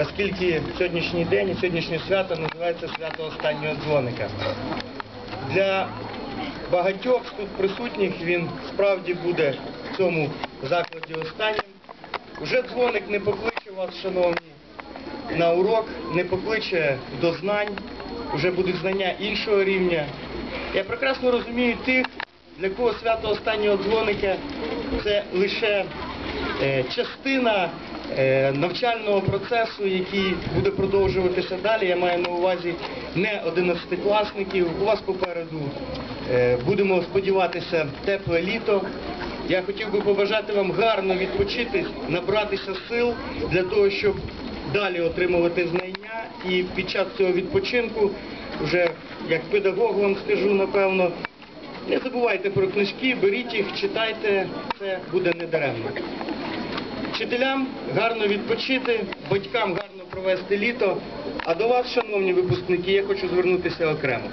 оскільки сьогоднішній день і сьогоднішнє свято називається свято останнього дзвоника. Для багатьох тут присутніх він справді буде в цьому закладі останнім. Уже дзвоник не покличе вас, шановні, на урок, не покличе до знань, вже будуть знання іншого рівня. Я прекрасно розумію тих, для кого свято останнього дзвоника це лише частина е, навчального процесу, який буде продовжуватися далі. Я маю на увазі не 11-класників. У вас попереду е, будемо сподіватися тепле літо. Я хотів би побажати вам гарно відпочити, набратися сил для того, щоб далі отримувати знання і під час цього відпочинку, вже як педагог вам скажу, напевно, не забувайте про книжки, беріть їх, читайте, це буде недаремно. Вчителям гарно відпочити, батькам гарно провести літо. А до вас, шановні випускники, я хочу звернутися окремо.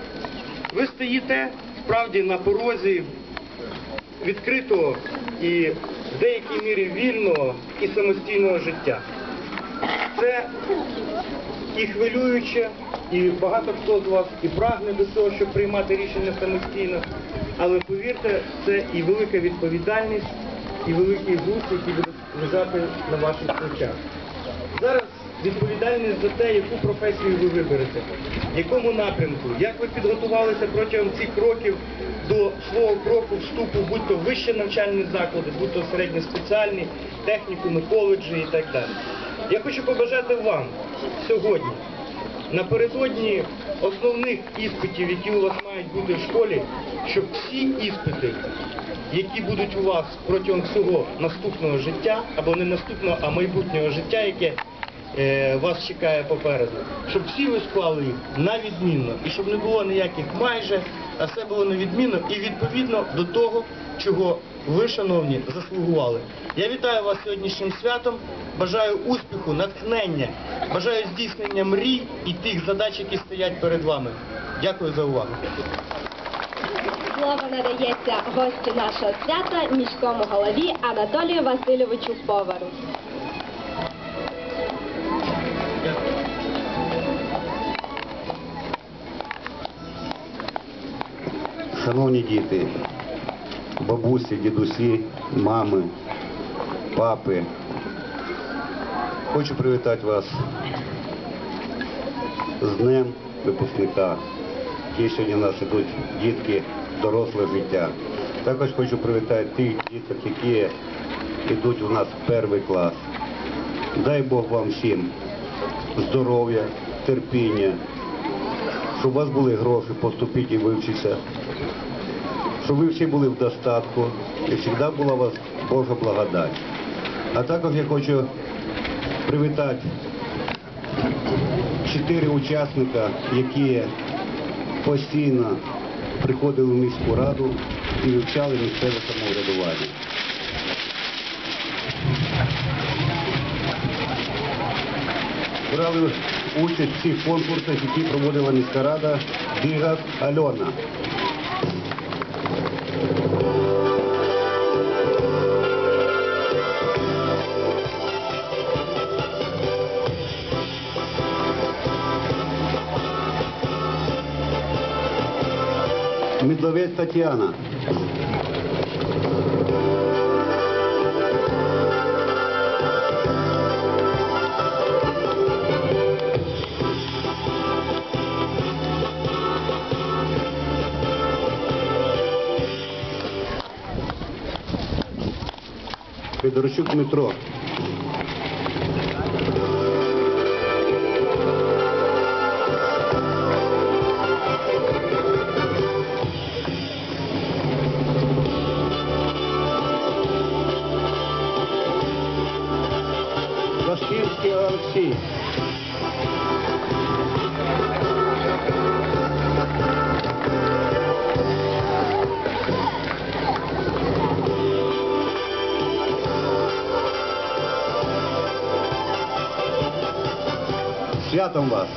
Ви стоїте справді на порозі відкритого і в деякій мірі вільного і самостійного життя. Це і хвилююче, і багато хто з вас і прагне до того, щоб приймати рішення самостійно. Але повірте, це і велика відповідальність, і великий груз, який буде лежати на ваших плечах. Зараз відповідальність за те, яку професію ви виберете, в якому напрямку, як ви підготувалися протягом цих років до свого кроку вступу, будь то вищі навчальні заклади, будь то середньоспеціальні, технікуми, коледжі і так далі. Я хочу побажати вам сьогодні, напередодні основних іспитів, які у вас мають бути в школі, щоб всі іспити, які будуть у вас протягом всього наступного життя, або не наступного, а майбутнього життя, яке е, вас чекає попереду, щоб всі ви склали їх на відмінно, і щоб не було ніяких майже, а все було на відмінно і відповідно до того, чого ви, шановні, заслугували. Я вітаю вас сьогоднішнім святом. Бажаю успіху, натхнення, бажаю здійснення мрій і тих задач, які стоять перед вами. Дякую за увагу. Слово надається гостю нашого свята, міському голові Анатолію Васильовичу Повару. Шановні діти, бабусі, дідусі, мами, папи, хочу привітати вас з Днем випускника. Ті сьогодні в нас ідуть дітки доросле життя. Також хочу привітати тих діток, які йдуть у нас в перший клас. Дай Бог вам всім здоров'я, терпіння, щоб у вас були гроші поступити і вивчитися, щоб ви всі були в достатку і завжди була у вас Божа благодать. А також я хочу привітати чотири учасника, які постійно приходили в міську раду і вивчали місцеве самоврядування. Брали участь в цих конкурсах, які проводила міська рада Бігас Альона. Медовець Тетяна. Федорчук Дмитро. Башкирский Святом вас!